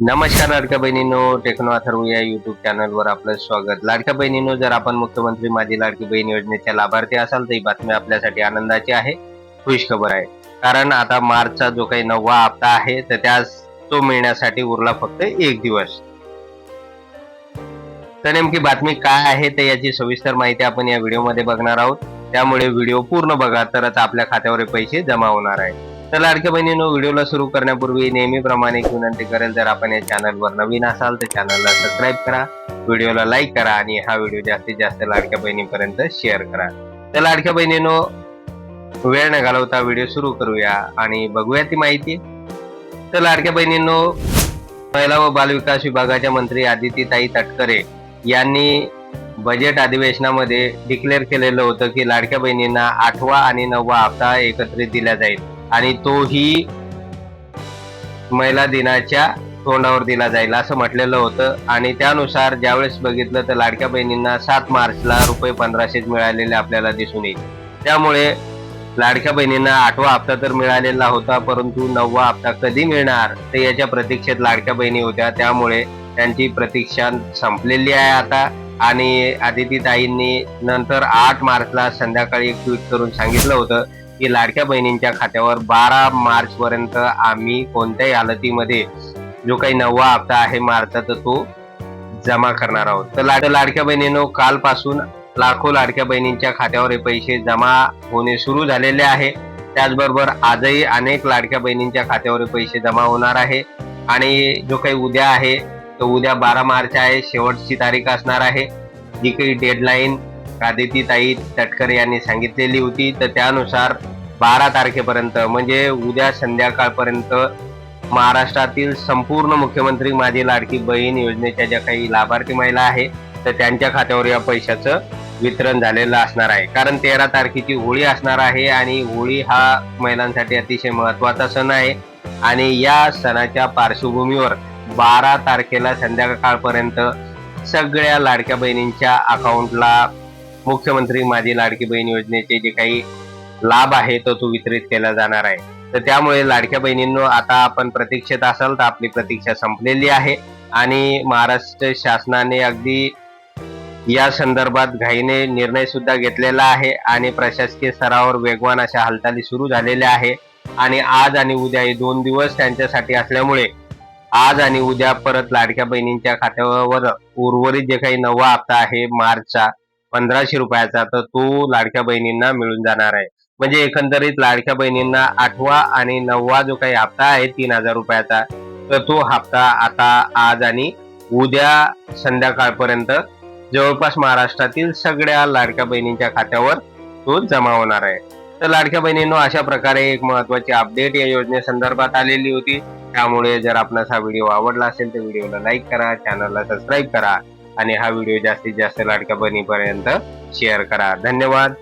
नमस्कार लाडक्या बहिणींनो टेक्नो अथर्व या युट्यूब चॅनलवर आपलं स्वागत. लाडक्या बहिणींनो जर आपण मुख्यमंत्री माझी लाडकी बहीण योजनेच्या लाभार्थी असाल तर ही बातमी आपल्यासाठी आनंदाची आहे खुश खबर आहे. कारण आता मार्चचा जो काही नववा हप्ता आहे तर त्यास तो मिळण्यासाठी उरला फक्त एक दिवस. तर नेमकी बातमी काय आहे तर याची सविस्तर माहिती आपण या व्हिडिओमध्ये बघणार आहोत. त्यामुळे व्हिडिओ पूर्ण बघा तरच आपल्या खात्यावर पैसे जमा होणार आहे तर लाडक्या बहिणीनो व्हिडिओला सुरू करण्यापूर्वी नेहमीप्रमाणे एक विनंती करेल जर आपण या चॅनलवर नवीन असाल तर चॅनलला सबस्क्राईब करा व्हिडिओला लाईक करा आणि हा व्हिडिओ जास्तीत जास्त लाडक्या बहिणीपर्यंत शेअर करा. तर लाडक्या बहिणीनो वेळ न घालवता व्हिडिओ सुरू करूया आणि बघूया ती माहिती. तर लाडक्या बहिणींनो महिला व बालविकास विभागाच्या मंत्री आदितीताई तटकरे यांनी बजेट अधिवेशनामध्ये डिक्लेअर केलेलं होतं की लाडक्या बहिणींना आठवा आणि नववा हप्ता एकत्रित दिला जाईल. आणि तोही महिला दिनाच्या तोंडावर दिला जाईल असं म्हटलेलं होतं. आणि त्यानुसार ज्यावेळेस बघितलं तर लाडक्या बहिणींना सात मार्चला रुपये पंधराशेच मिळालेले आपल्याला दिसून येईल. त्यामुळे लाडक्या बहिणींना आठवा हप्ता तर मिळालेला होता परंतु नववा हप्ता कधी मिळणार तर याच्या प्रतीक्षेत लाडक्या बहिणी होत्या. त्यामुळे त्यांची प्रतीक्षा संपलेली आहे आता. आणि आदिती ताईंनी नंतर आठ मार्चला संध्याकाळी एक ट्विट करून सांगितलं होतं की लाडक्या बहिणींच्या खात्यावर बारा मार्च पर्यंत आम्ही कोणत्याही हालतीमध्ये जो काही नववा हप्ता आहे मार्चचा तर तो जमा करणार आहोत. तर लाड लाडक्या बहिणीनो कालपासून लाखो लाडक्या बहिणींच्या खात्यावर हे पैसे जमा होणे सुरू झालेले आहे. त्याचबरोबर आजही अनेक लाडक्या बहिणींच्या खात्यावर पैसे जमा होणार आहे. आणि जो काही उद्या आहे तर उद्या बारा मार्च आहे. शेवटची तारीख असणार आहे. जी काही डेडलाईन आदिती ताई तटकरे यांनी सांगितलेली होती तर त्यानुसार बारा तारखेपर्यंत म्हणजे उद्या संध्याकाळपर्यंत महाराष्ट्रातील संपूर्ण मुख्यमंत्री माझी लाडकी बहीण योजनेच्या ज्या काही लाभार्थी महिला आहे तर त्यांच्या खात्यावर या पैशाचं वितरण झालेलं असणार आहे. कारण तेरा तारखेची होळी असणार आहे आणि होळी हा महिलांसाठी अतिशय महत्त्वाचा सण आहे. आणि या सणाच्या पार्श्वभूमीवर बारा तारखेला संध्याकाळपर्यंत सगळ्या लाडक्या बहिणींच्या अकाउंटला मुख्यमंत्री माझी लाडकी बहीण योजनेचे जे काही लाभ आहे तो तो वितरित केला जाणार आहे. तर त्यामुळे लाडक्या बहिणींनो आता आपण प्रतीक्षेत असाल तर आपली प्रतीक्षा संपलेली आहे. आणि महाराष्ट्र शासनाने अगदी या संदर्भात घाईने निर्णय सुद्धा घेतलेला आहे आणि प्रशासकीय स्तरावर वेगवान अशा हालचाली सुरू झालेल्या आहे. आणि आज आणि उद्या हे दोन दिवस त्यांच्यासाठी असल्यामुळे आज आणि उद्या परत लाडक्या बहिणींच्या खात्यावर उर्वरित जे काही नववा हप्ता आहे मार्चचा पंधराशे रुपयाचा तर तो लाडक्या बहिणींना मिळून जाणार आहे. म्हणजे एकंदरीत लाडक्या बहिणींना आठवा आणि नववा जो काही हप्ता आहे तीन हजार रुपयाचा तर तो हप्ता आता आज आणि उद्या संध्याकाळपर्यंत जवळपास महाराष्ट्रातील सगळ्या लाडक्या बहिणींच्या खात्यावर तो जमा होणार आहे. तर लाडक्या बहिणींनो अशा प्रकारे एक महत्वाची अपडेट या योजनेसंदर्भात आलेली होती. त्यामुळे जर आपणास हा व्हिडिओ आवडला असेल तर व्हिडिओला लाईक करा चॅनलला सबस्क्राईब करा आणि हा व्हिडिओ जास्तीत जास्त लाडक्या बहिणीपर्यंत शेअर करा. धन्यवाद.